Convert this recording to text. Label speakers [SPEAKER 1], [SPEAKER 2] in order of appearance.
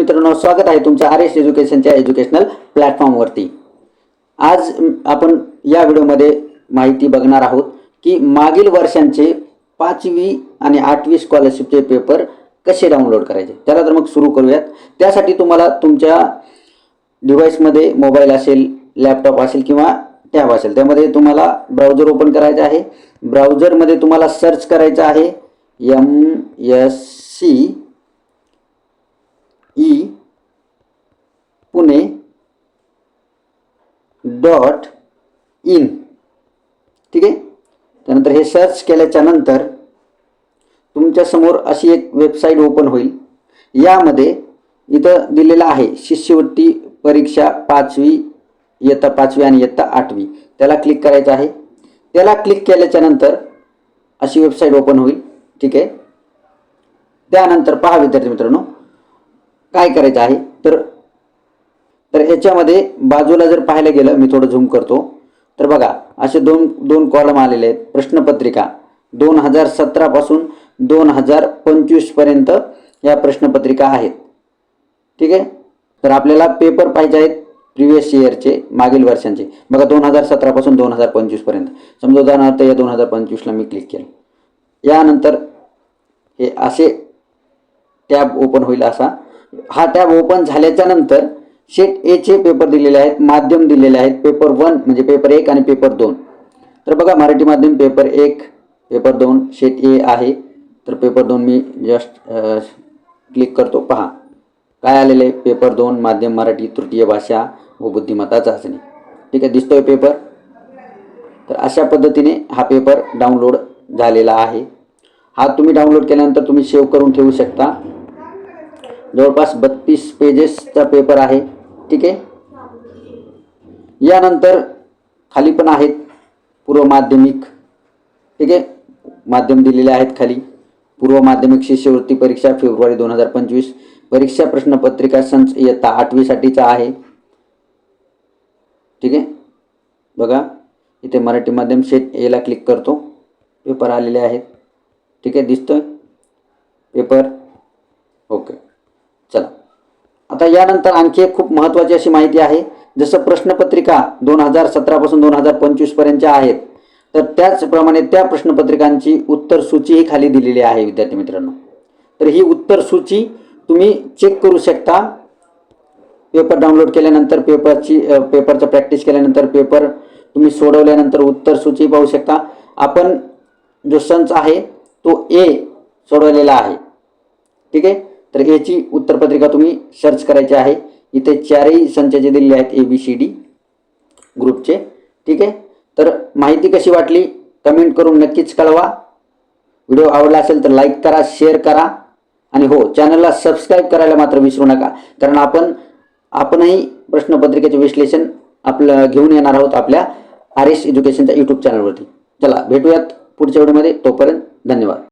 [SPEAKER 1] मित्रांनो स्वागत आहे तुमच्या आर एस एज्युकेशनच्या एज्युकेशनल प्लॅटफॉर्मवरती. आज आपण या व्हिडिओमध्ये माहिती बघणार आहोत की मागील वर्षांचे पाचवी आणि आठवी स्कॉलरशिपचे पेपर कसे डाउनलोड करायचे. त्याला तर मग सुरू करूयात. त्यासाठी तुम्हाला तुमच्या डिव्हाइसमध्ये मोबाईल असेल लॅपटॉप असेल किंवा टॅब असेल त्यामध्ये तुम्हाला ब्राउझर ओपन करायचं आहे. ब्राउझरमध्ये तुम्हाला सर्च करायचं आहे. M S C Pune dot in. ठीक आहे? त्यानंतर हे सर्च केल्याच्यानंतर तुमच्यासमोर अशी एक वेबसाईट ओपन होईल. यामध्ये इथं दिलेलं आहे शिष्यवृत्ती परीक्षा पाचवी इयत्ता पाचवी आणि इयत्ता आठवी. त्याला क्लिक करायचं आहे. त्याला क्लिक केल्याच्यानंतर अशी वेबसाईट ओपन होईल. ठीक आहे? त्यानंतर पहा विद्यार्थी मित्रांनो काय करायचं आहे? तर तर याच्यामध्ये बाजूला जर पाहायला गेलं मी थोडं झूम करतो. तर बघा असे दोन दोन कॉलम आलेले आहेत. प्रश्नपत्रिका. दोन हजार सतरापासून दोन हजार पंचवीसपर्यंत या प्रश्नपत्रिका आहेत. ठीक आहे? तर आपल्याला पेपर पाहिजे आहेत प्रिव्हियस इयरचे मागील वर्षांचे. बघा दोन हजार सतरापासून दोन हजार पंचवीसपर्यंत समजा उदाहरणार्थ या दोन हजार पंचवीसला मी क्लिक केलं. यानंतर हे असे टॅब ओपन होईल असा. हा टॅब ओपन झाल्याच्यानंतर शेट एचे पेपर दिलेले आहेत माध्यम दिलेले आहेत पेपर वन म्हणजे पेपर एक आणि पेपर दोन. तर बघा मराठी माध्यम पेपर एक पेपर दोन शेट ए आहे. तर पेपर दोन मी जस्ट क्लिक करतो. पहा काय आलेलं आहे? पेपर दोन माध्यम मराठी तृतीय भाषा व बुद्धिमत्ता चाचणी. ठीक आहे दिसतोय पेपर तर अशा पद्धतीने हा पेपर डाउनलोड झालेला आहे. हा तुम्ही डाउनलोड केल्यानंतर तुम्ही सेव्ह करून ठेवू शकता. जवळपास बत्तीस पेजेसचा पेपर आहे. ठीक आहे? यानंतर खाली पण आहेत पूर्व माध्यमिक ठीक आहे? माध्यम दिलेले आहेत खाली. पूर्व माध्यमिक शिष्यवृत्ती परीक्षा फेब्रुवारी दोन हजार पंचवीस. परीक्षा प्रश्नपत्रिका संच इयत्ता आठवीसाठीचा आहे. ठीक आहे? बघा इथे मराठी माध्यम शेट एला क्लिक करतो. पेपर आलेले आहेत. ठीक आहे दिसतोय? पेपर ओके चला आता यानंतर आणखी एक खूप महत्त्वाची अशी माहिती आहे. जसं प्रश्नपत्रिका दोन हजार सतरापासून दोन हजार पंचवीसपर्यंतच्या आहेत. तर त्याचप्रमाणे त्या प्रश्नपत्रिकांची उत्तर सूचीही खाली दिलेली आहे विद्यार्थी मित्रांनो. तर ही उत्तर सूची तुम्ही चेक करू शकता. पेपर डाउनलोड केल्यानंतर पेपरची पेपरचं प्रॅक्टिस केल्यानंतर पेपर तुम्ही सोडवल्यानंतर उत्तर सूची पाहू शकता. आपण जो संच आहे तो ए सोडवलेला आहे. ठीक आहे? तर याची उत्तरपत्रिका तुम्ही सर्च करायची आहे. इथे चारही संचाचे दिलेले आहेत ए बी सी डी ग्रुपचे ठीक आहे? तर माहिती कशी वाटली? कमेंट करून नक्कीच कळवा. व्हिडिओ आवडला असेल तर लाईक करा शेअर करा. आणि हो चॅनलला सबस्क्राईब करायला मात्र विसरू नका. कारण आपण आपणही प्रश्नपत्रिकेचे विश्लेषण आपलं घेऊन येणार आहोत आपल्या आर एस एज्युकेशनच्या यूट्यूब चॅनलवरती चला भेटूयात पुढच्या व्हिडिओमध्ये तोपर्यंत धन्यवाद.